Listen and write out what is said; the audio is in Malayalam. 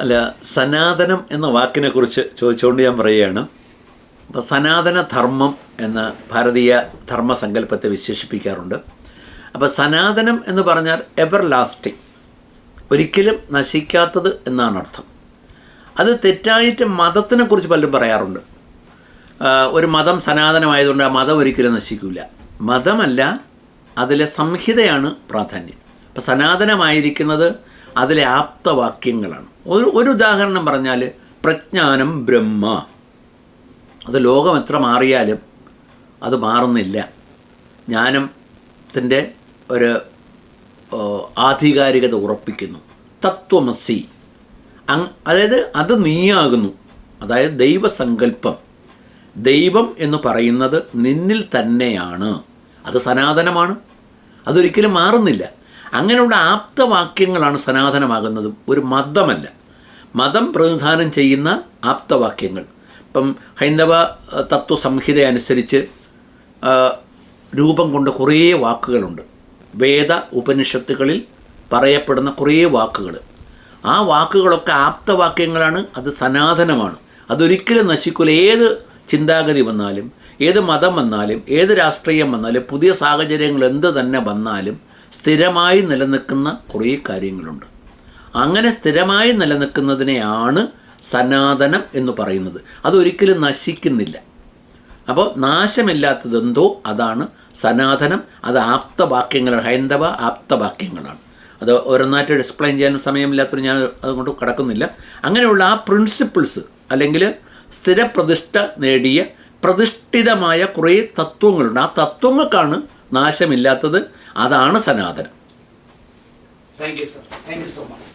അല്ല സനാതനം എന്ന വാക്കിനെ കുറിച്ച് ചോദിച്ചുകൊണ്ട് ഞാൻ പറയുകയാണ്. അപ്പോൾ സനാതന ധർമ്മം എന്ന ഭാരതീയ ധർമ്മസങ്കല്പത്തെ വിശേഷിപ്പിക്കാറുണ്ട്. അപ്പോൾ സനാതനം എന്ന് പറഞ്ഞാൽ എവർ ലാസ്റ്റിംഗ് ഒരിക്കലും നശിക്കാത്തത് എന്നാണ് അർത്ഥം. അത് തെറ്റായിട്ട് മതത്തിനെ കുറിച്ച് പലരും പറയാറുണ്ട്. ഒരു മതം സനാതനമായതുകൊണ്ട് ആ മതം ഒരിക്കലും നശിക്കില്ല മതമല്ല അതിലെ സംഹിതയാണ് പ്രാധാന്യം. അപ്പം സനാതനമായിരിക്കുന്നത് അതിലെ ആപ്തവാക്യങ്ങളാണ്. ഒരു ഒരു ഉദാഹരണം പറഞ്ഞാൽ പ്രജ്ഞാനം ബ്രഹ്മ. അത് ലോകം എത്ര മാറിയാലും അത് മാറുന്നില്ല. ജ്ഞാനത്തിന്റെ ഒരു ആധികാരികത ഉറപ്പിക്കുന്നു. തത്വമസി. അങ് അതായത് അത് നീയാകുന്നു. അതായത് ദൈവസങ്കല്പം. ദൈവം എന്ന് പറയുന്നത് നിന്നിൽ തന്നെയാണ്. അത് സനാതനമാണ്. അതൊരിക്കലും മാറുന്നില്ല. അങ്ങനെയുള്ള ആപ്തവാക്യങ്ങളാണ് സനാതനമാകുന്നതും. ഒരു മതമല്ല. മതം പ്രതിനിധാനം ചെയ്യുന്ന ആപ്തവാക്യങ്ങൾ. ഇപ്പം ഹൈന്ദവ തത്വ തത്വസംഹിത അനുസരിച്ച് രൂപം കൊണ്ട് കുറേ വാക്കുകളുണ്ട്. വേദ ഉപനിഷത്തുകളിൽ പറയപ്പെടുന്ന കുറേ വാക്കുകൾ ആ വാക്കുകളൊക്കെ ആപ്തവാക്യങ്ങളാണ്. അത് സനാതനമാണ്. അതൊരിക്കലും നശിക്കില്ല ഏത് ചിന്താഗതി വന്നാലും ഏത് മതം വന്നാലും ഏത് രാഷ്ട്രീയം വന്നാലും പുതിയ സാഹചര്യങ്ങൾ എന്ത് തന്നെ വന്നാലും സ്ഥിരമായി നിലനിൽക്കുന്ന കുറേ കാര്യങ്ങളുണ്ട്. അങ്ങനെ സ്ഥിരമായി നിലനിൽക്കുന്നതിനെയാണ് സനാതനം എന്ന് പറയുന്നത്. അതൊരിക്കലും നശിക്കുന്നില്ല. അപ്പോൾ നാശമില്ലാത്തതെന്തോ അതാണ് സനാതനം. അത് ആപ്തവാക്യങ്ങളാണ്. ഹൈന്ദവ ആപ്തവാക്യങ്ങളാണ്. അത് ഓരോന്നായിട്ട് എക്സ്പ്ലെയിൻ ചെയ്യാനും സമയമില്ലാത്തതുകൊണ്ട് ഞാൻ അതുകൊണ്ട് കടക്കുന്നില്ല. അങ്ങനെയുള്ള ആ പ്രിൻസിപ്പിൾസ് അല്ലെങ്കിൽ സ്ഥിരപ്രതിഷ്ഠ നേടിയ പ്രതിഷ്ഠിതമായ കുറേ തത്വങ്ങളുണ്ട്. ആ തത്വങ്ങൾക്കാണ് നാശമില്ലാത്തത് അതാണ് സനാതനം. Thank you sir thank you so much